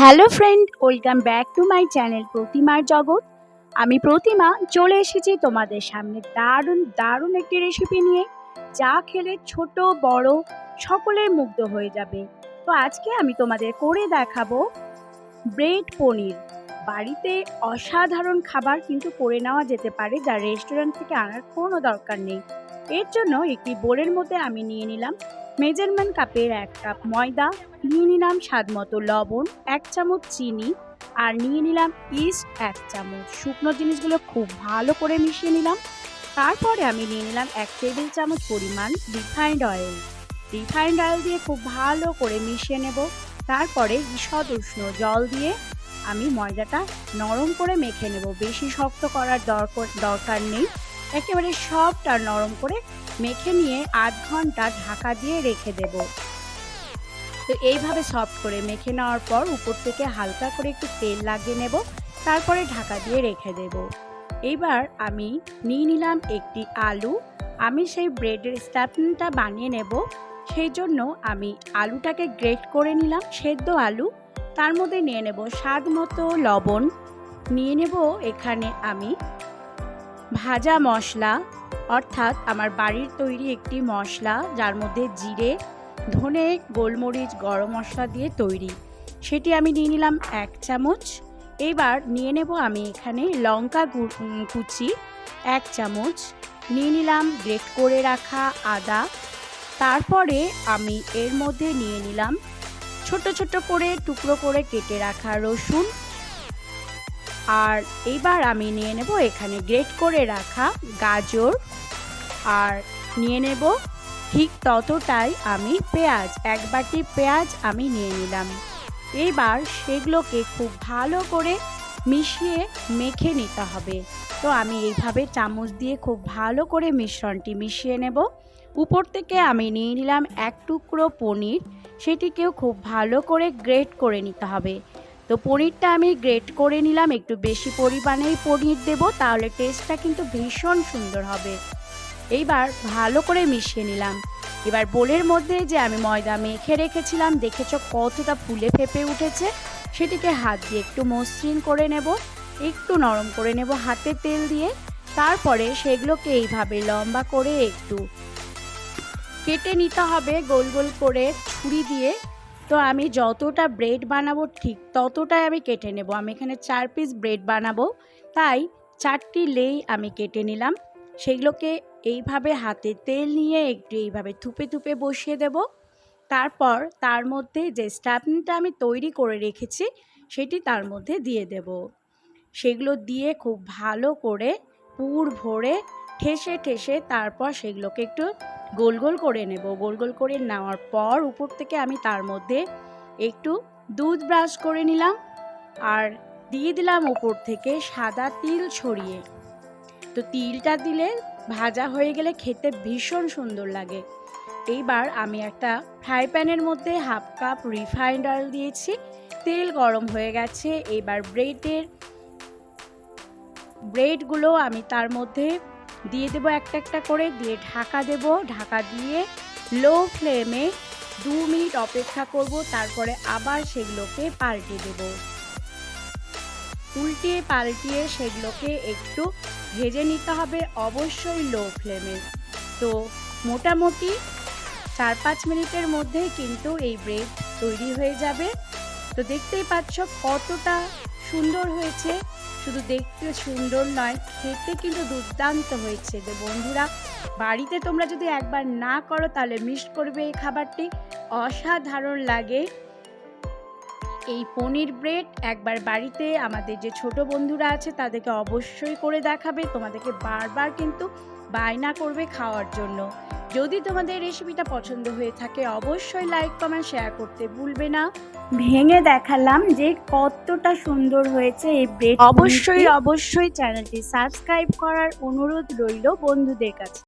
Hello friend, welcome back to my channel প্রতিমার জগৎ। আমি প্রতিমা, চলে এসেছি তোমাদের সামনে দারুণ দারুণ একটি রেসিপি নিয়ে। যা খেলে ছোট, বড় সকলের মুগ্ধ হয়ে যাবে। তো আজকে আমি তোমাদের করে দেখাবো ব্রেড পনির। বাড়িতে অসাধারণ খাবার কিন্তু করে নেওয়া যেতে পারে, যা রেস্টুরেন্ট থেকে আনার কোনো দরকার নেই। এর জন্য একটি বোলের মধ্যে আমি নিয়ে নিলাম মেজারমেন্ট কাপের এক কাপ ময়দা, নিয়ে নিলাম স্বাদ মতো লবণ, এক চামচ চিনি আর নিয়ে নিলাম ইস্ট এক চামচ শুকনো জিনিসগুলো খুব ভালো করে মিশিয়ে নিলাম। তারপরে আমি নিয়ে নিলাম এক টেবিল চামচ পরিমাণ রিফাইন্ড অয়েল রিফাইন্ড অয়েল দিয়ে খুব ভালো করে মিশিয়ে নেব। তারপরে ঈষদ উষ্ণ জল দিয়ে আমি ময়দাটা নরম করে মেখে নেব। বেশি শক্ত করার দরকার দরকার নেই। একেবারে সবটা নরম করে মেখে নিয়ে আধ ঘণ্টা ঢাকা দিয়ে রেখে দেব। তো এইভাবে সফট করে মেখে নেওয়ার পর উপর থেকে হালকা করে একটু তেল লাগিয়ে নেব, তারপরে ঢাকা দিয়ে রেখে দেব। এইবার আমি নিয়ে নিলাম একটি আলু। আমি সেই ব্রেডের স্ট্যাপনটা বানিয়ে নেব। সেই জন্য আমি আলুটাকে গ্রেট করে নিলাম, সেদ্ধ আলু। তার মধ্যে নিয়ে নেব স্বাদ মতো লবণ। নিয়ে নেব এখানে আমি ভাজা মশলা, অর্থাৎ আমার বাড়ির তৈরি একটি মশলা, যার মধ্যে জিরে, ধনে, গোলমরিচ, গরম মশলা দিয়ে তৈরি। সেটি আমি নিয়ে নিলাম এক চামচ। এবার নিয়ে নেব আমি এখানে লঙ্কা কুচি এক চামচ। নিয়ে নিলাম গ্রেট করে রাখা আদা। তারপরে আমি এর মধ্যে নিয়ে নিলাম ছোট ছোট করে টুকরো করে কেটে রাখা রসুন। আর এইবার আমি নিয়ে নেব এখানে গ্রেট করে রাখা গাজর। আর নিয়ে নেব ঠিক ততটাই আমি পেঁয়াজ, এক বাটি পেঁয়াজ আমি নিয়ে নিলাম। এইবার সেগুলোকে খুব ভালো করে মিশিয়ে মেখে নিতে হবে। তো আমি এইভাবে চামচ দিয়ে খুব ভালো করে মিশ্রণটি মিশিয়ে নেব। উপর থেকে আমি নিয়ে নিলাম এক টুকরো পনির, সেটিকেও খুব ভালো করে গ্রেট করে নিতে হবে। তো পনিরটা আমি গ্রেট করে নিলাম, একটু বেশি পরিমাণেই পনির দেব, তাহলে টেস্টটা কিন্তু ভীষণ সুন্দর হবে। এইবার ভালো করে মিশিয়ে নিলাম। এবার বোলের মধ্যে যে আমি ময়দা মেখে রেখেছিলাম, দেখেছ কতটা ফুলে ফেপে উঠেছে? সেটিকে হাত দিয়ে একটু মসৃণ করে নেব, একটু নরম করে নেব হাতে তেল দিয়ে। তারপরে সেগুলোকে এইভাবে লম্বা করে একটু কেটে নিতে হবে, গোল গোল করে ছুরি দিয়ে। তো আমি যতটা ব্রেড বানাবো ঠিক ততটাই আমি কেটে নেব। আমি এখানে চার পিস ব্রেড বানাবো। তাই চারটি লেই আমি কেটে নিলাম। সেগুলোকে এইভাবে হাতে তেল নিয়ে একটু এইভাবে থুপে থুপে বসিয়ে দেব। তারপর তার মধ্যে যে স্ট্যাপনিটা আমি তৈরি করে রেখেছি, সেটি তার মধ্যে দিয়ে দেব। সেগুলো দিয়ে খুব ভালো করে পুর ভরে ঠেসে ঠেসে তারপর সেগুলোকে একটু গোল গোল করে নেব। গোল গোল করে নেওয়ার পর উপর থেকে আমি তার মধ্যে একটু দুধ ব্রাশ করে নিলাম আর দিয়ে দিলাম উপর থেকে সাদা তিল ছড়িয়ে। তো তিলটা দিলে ভাজা হয়ে গেলে খেতে ভীষণ সুন্দর লাগে। এইবার আমি একটা ফ্রাই প্যানের মধ্যে হাফ কাপ রিফাইন্ড অয়েল দিয়েছি। তেল গরম হয়ে গেছে। এবার ব্রেডের, ব্রেডগুলো আমি তার মধ্যে দিয়ে দেবো একটা একটা করে, দিয়ে ঢাকা দেব। ঢাকা দিয়ে লো ফ্লেমে দু মিনিট অপেক্ষা করব, তারপরে আবার সেগুলোকে পাল্টে দেব। উল্টিয়ে পাল্টিয়ে সেগুলোকে একটু ভেজে নিতে হবে, অবশ্যই লো ফ্লেমে তো মোটামুটি চার পাঁচ মিনিটের মধ্যে কিন্তু এই ব্রেড তৈরি হয়ে যাবে। তো দেখতেই পাচ্ছ কতটা সুন্দর হয়েছে। শুধু দেখতে সুন্দর নয়, খেতে কিন্তু দুর্দান্ত হয়েছে যে বন্ধুরা। বাড়িতে তোমরা যদি একবার না করো, তাহলে মিস করবে এই খাবারটি। অসাধারণ লাগে। এই পনির ব্রেড একবার বাড়িতে আমাদের যে ছোট বন্ধুরা আছে, তাদেরকে অবশ্যই করে দেখাবে। তোমাদেরকে বারবার কিন্তু বায়না করবে খাওয়ার জন্য। যদি তোমাদের রেসিপিটা পছন্দ হয়ে থাকে অবশ্যই লাইক কমেন্ট শেয়ার করতে ভুলবে না। ভেঙে দেখালাম যে কতটা সুন্দর হয়েছে এই ব্রেড অবশ্যই অবশ্যই চ্যানেলটি সাবস্ক্রাইব করার অনুরোধ রইল বন্ধুদের কাছে।